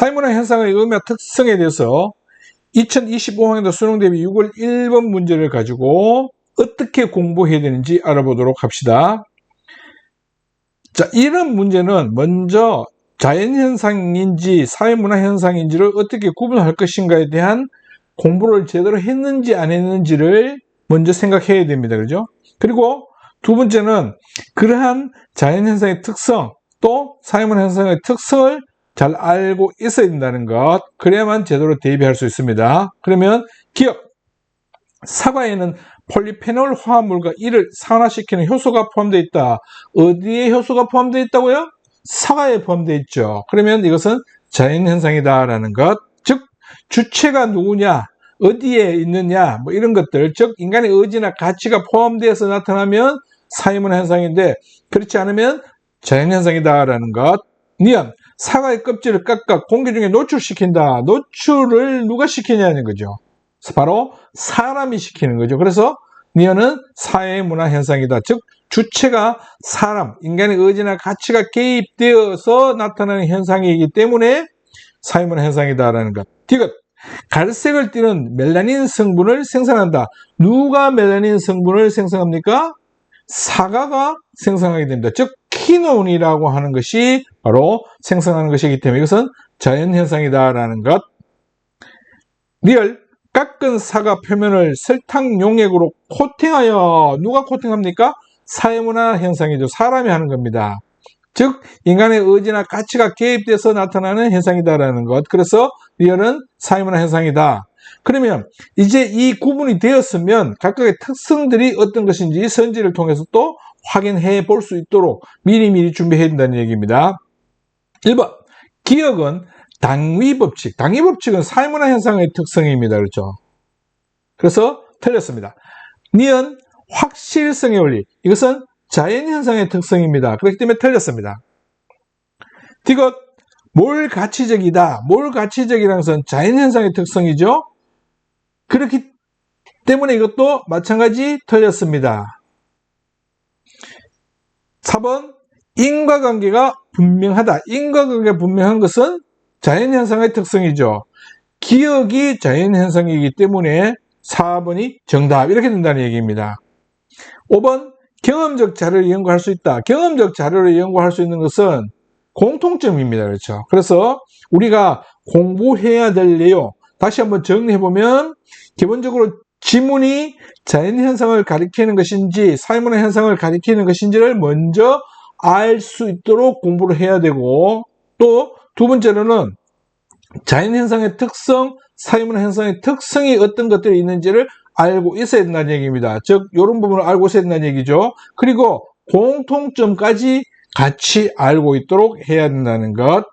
사회문화 현상의 의미와 특성에 대해서 2025학년도 수능 대비 6월 1번 문제를 가지고 어떻게 공부해야 되는지 알아보도록 합시다. 자, 이런 문제는 먼저 자연현상인지 사회문화현상인지를 어떻게 구분할 것인가에 대한 공부를 제대로 했는지 안 했는지를 먼저 생각해야 됩니다. 그죠? 그리고 두 번째는 그러한 자연현상의 특성 또 사회문화현상의 특성을 잘 알고 있어야 된다는 것. 그래야만 제대로 대비할 수 있습니다. 그러면 기억. 사과에는 폴리페놀 화합물과 이를 산화시키는 효소가 포함되어 있다. 어디에 효소가 포함되어 있다고요? 사과에 포함되어 있죠. 그러면 이것은 자연현상이다라는 것. 즉, 주체가 누구냐, 어디에 있느냐, 뭐 이런 것들. 즉, 인간의 의지나 가치가 포함되어서 나타나면 사회문화 현상인데, 그렇지 않으면 자연현상이다라는 것. 니은, 사과의 껍질을 깎아 공기 중에 노출시킨다. 노출을 누가 시키냐는 거죠. 바로 사람이 시키는 거죠. 그래서 니언은 사회 문화 현상이다. 즉 주체가 사람, 인간의 의지나 가치가 개입되어서 나타나는 현상이기 때문에 사회 문화 현상이다라는 것. 디귿 갈색을 띠는 멜라닌 성분을 생산한다. 누가 멜라닌 성분을 생성합니까? 사과가 생성하게 됩니다. 즉 키논이라고 하는 것이 바로 생성하는 것이기 때문에 이것은 자연현상이다라는 것. 리얼 깎은 사과 표면을 설탕 용액으로 코팅하여 누가 코팅합니까? 사회문화 현상이죠. 사람이 하는 겁니다. 즉 인간의 의지나 가치가 개입돼서 나타나는 현상이다라는 것. 그래서 리얼은 사회문화 현상이다. 그러면 이제 이 구분이 되었으면 각각의 특성들이 어떤 것인지 선지를 통해서 또 확인해 볼 수 있도록 미리미리 준비해야 된다는 얘기입니다. 1번 기억은 당위 법칙. 당위 법칙은 사회문화 현상의 특성입니다. 그렇죠? 그래서 틀렸습니다. 니은 확실성의 원리. 이것은 자연 현상의 특성입니다. 그렇기 때문에 틀렸습니다. 디귿 몰 가치적이다. 몰 가치적이라는 것은 자연 현상의 특성이죠. 그렇기 때문에 이것도 마찬가지 틀렸습니다. 4번 인과관계가 분명하다. 인과관계가 분명한 것은 자연현상의 특성이죠. 기억이 자연현상이기 때문에 4번이 정답 이렇게 된다는 얘기입니다. 5번 경험적 자료를 연구할 수 있다. 경험적 자료를 연구할 수 있는 것은 공통점입니다. 그렇죠. 그래서 우리가 공부해야 될 내용 다시 한번 정리해보면 기본적으로 지문이 자연현상을 가리키는 것인지 사회문화 현상을 가리키는 것인지를 먼저 알 수 있도록 공부를 해야 되고 또 두 번째로는 자연현상의 특성, 사회문화 현상의 특성이 어떤 것들이 있는지를 알고 있어야 된다는 얘기입니다. 즉 이런 부분을 알고 있어야 된다는 얘기죠. 그리고 공통점까지 같이 알고 있도록 해야 된다는 것.